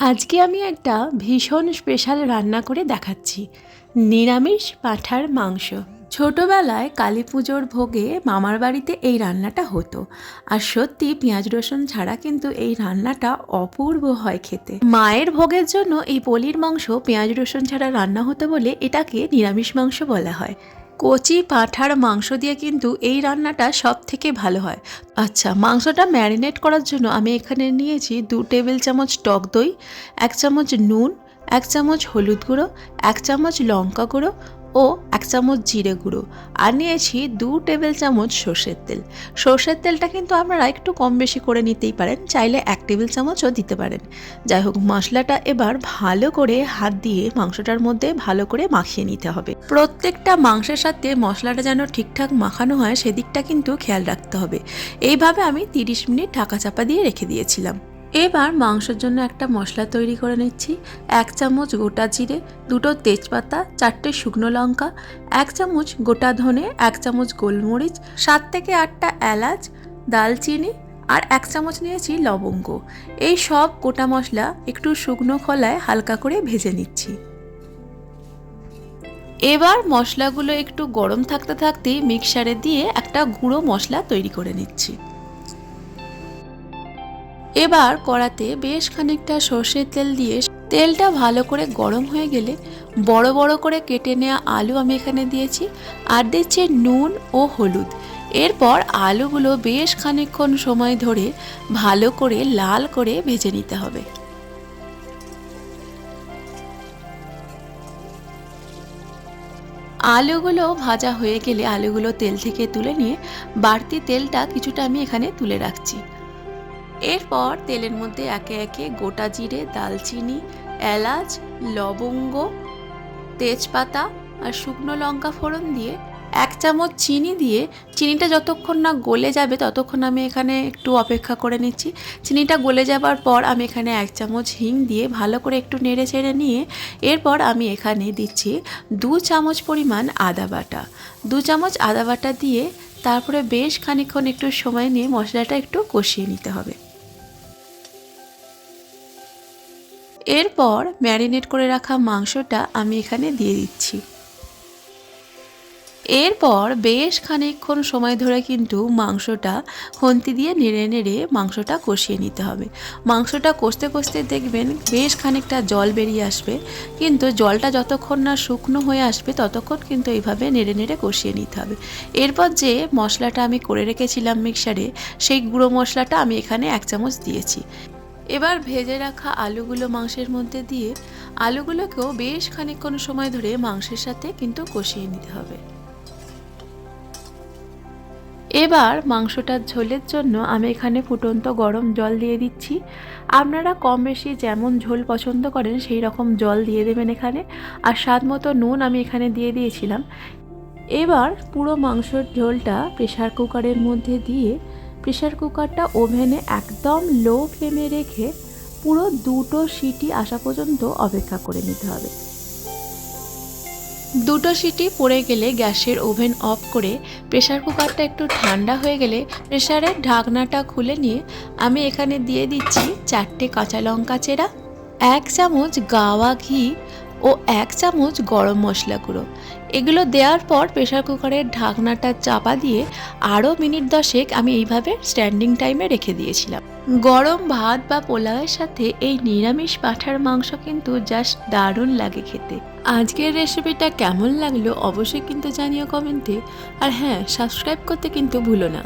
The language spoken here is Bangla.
আজকে আমি একটা ভীষণ স্পেশাল রান্না করে দেখাচ্ছি। নিরামিষ পাঁঠার মাংস। ছোটবেলায় কালী পুজোর ভোগে মামার বাড়িতে এই রান্নাটা হতো। আর সত্যি পেঁয়াজ রসুন ছাড়া কিন্তু এই রান্নাটা অপূর্ব হয় খেতে। মায়ের ভোগের জন্য এই পলির মাংস পেঁয়াজ রসুন ছাড়া রান্না হতো বলে এটাকে নিরামিষ মাংস বলা হয়। কচি পাঁঠার মাংস দিয়ে কিন্তু এই রান্নাটা সব থেকে ভালো হয়। আচ্ছা মাংসটা ম্যারিনেট করার জন্য আমি এখানে নিয়েছি দু টেবিল চামচ টক দই, এক চামচ নুন, এক চামচ হলুদ গুঁড়ো, এক চামচ লঙ্কা গুঁড়ো ও এক চামচ জিরে গুঁড়ো আর নিয়েছি দু টেবিল চামচ সর্ষের তেল। সর্ষের তেলটা কিন্তু আপনারা একটু কম বেশি করে নিতেই পারেন, চাইলে এক টেবিল চামচও দিতে পারেন। যাই হোক, মশলাটা এবার ভালো করে হাত দিয়ে মাংসটার মধ্যে ভালো করে মাখিয়ে নিতে হবে। প্রত্যেকটা মাংসের সাথে মশলাটা যেন ঠিকঠাক মাখানো হয়, সেদিকটা কিন্তু খেয়াল রাখতে হবে। এইভাবে আমি তিরিশ মিনিট ঢাকা চাপা দিয়ে রেখে দিয়েছিলাম। এবার মাংসের জন্য একটা মশলা তৈরি করে নিচ্ছি। এক চামচ গোটা জিরে, দুটো তেজপাতা, চারটে শুকনো লঙ্কা, এক চামচ গোটা ধনে, এক চামচ গোলমরিচ, সাত থেকে আটটা এলাচ, দালচিনি আর এক চামচ নিয়েছি লবঙ্গ। এই সব গোটা মশলা একটু শুকনো খোলায় হালকা করে ভেজে নিচ্ছি। এবার মশলাগুলো একটু গরম থাকতে থাকতেই মিক্সারে দিয়ে একটা গুঁড়ো মশলা তৈরি করে নিচ্ছি। এবার কড়াতে বেশ খানিকটা সর্ষের তেল দিয়ে তেলটা ভালো করে গরম হয়ে গেলে বড় বড় করে কেটে নেওয়া আলু আমি এখানে দিয়েছি। আর দিচ্ছি নুন ও হলুদ। এরপর আলুগুলো বেশ খানিকক্ষণ সময় ধরে ভালো করে লাল করে ভেজে নিতে হবে। আলুগুলো ভাজা হয়ে গেলে আলুগুলো তেল থেকে তুলে নিয়ে বাড়তি তেলটা কিছুটা আমি এখানে তুলে রাখছি। এরপর তেলের মধ্যে একে একে গোটা জিরে, দালচিনি, এলাচ, লবঙ্গ, তেজপাতা আর শুকনো লঙ্কা ফোড়ন দিয়ে এক চামচ চিনি দিয়ে, চিনিটা যতক্ষণ না গলে যাবে ততক্ষণ আমি এখানে একটু অপেক্ষা করে নিচ্ছি। চিনিটা গলে যাবার পর আমি এখানে এক চামচ হিং দিয়ে ভালো করে একটু নেড়ে চেড়ে নিয়ে এরপর আমি এখানে দিচ্ছি দু চামচ পরিমাণ আদা বাটা। দু চামচ আদা বাটা দিয়ে তারপরে বেশ খানিকক্ষণ একটু সময় নিয়ে মশলাটা একটু কষিয়ে নিতে হবে। এরপর ম্যারিনেট করে রাখা মাংসটা আমি এখানে দিয়ে দিচ্ছি। এরপর বেশ খানিকক্ষণ সময় ধরে কিন্তু মাংসটা খন্তি দিয়ে নেড়ে নেড়ে মাংসটা কষিয়ে নিতে হবে। মাংসটা কষতে কষতে দেখবেন বেশ খানিকটা জল বেরিয়ে আসবে। কিন্তু জলটা যতক্ষণ না শুকনো হয়ে আসবে ততক্ষণ কিন্তু এইভাবে নেড়ে নেড়ে কষিয়ে নিতে হবে। এরপর যে মশলাটা আমি করে রেখেছিলাম মিক্সারে, সেই গুঁড়ো মশলাটা আমি এখানে এক চামচ দিয়েছি। এবার ভেজে রাখা আলুগুলো মাংসের মধ্যে দিয়ে আলুগুলোকেও বেশ খানিকক্ষণ সময় ধরে মাংসের সাথে কিন্তু কষিয়ে নিতে হবে। এবার মাংসটার ঝোলের জন্য আমি এখানে ফুটন্ত গরম জল দিয়ে দিচ্ছি। আপনারা কম বেশি যেমন ঝোল পছন্দ করেন সেই রকম জল দিয়ে দেবেন এখানে। আর স্বাদ মতো নুন আমি এখানে দিয়ে দিয়েছিলাম। এবার পুরো মাংসর ঝোলটা প্রেশার কুকারের মধ্যে দিয়ে প্রেশার কুকারটা ওভেনে একদম লো ফ্লেমে রেখে পুরো দুটো সিটি আসা পর্যন্ত অপেক্ষা করে নিতে হবে। দুটো সিটি পড়ে গেলে গ্যাসের ওভেন অফ করে প্রেশার কুকারটা একটু ঠান্ডা হয়ে গেলে প্রেশারের ঢাকনাটা খুলে নিয়ে আমি এখানে দিয়ে দিচ্ছি চারটে কাঁচা লঙ্কা চেরা, এক চামচ গাওয়া ঘি ও এক চামচ গরম মশলা গুঁড়ো। এগুলো দেওয়ার পর প্রেশার কুকারের ঢাকনাটা চাপা দিয়ে আরও মিনিট দশেক আমি এইভাবে স্ট্যান্ডিং টাইমে রেখে দিয়েছিলাম। গরম ভাত বা পোলাওয়ের সাথে এই নিরামিষ পাঁঠার মাংস কিন্তু জাস্ট দারুণ লাগে খেতে। আজকের রেসিপিটা কেমন লাগল অবশ্যই কিন্তু জানিও কমেন্টে। আর হ্যাঁ সাবস্ক্রাইব করতে কিন্তু ভুলো না।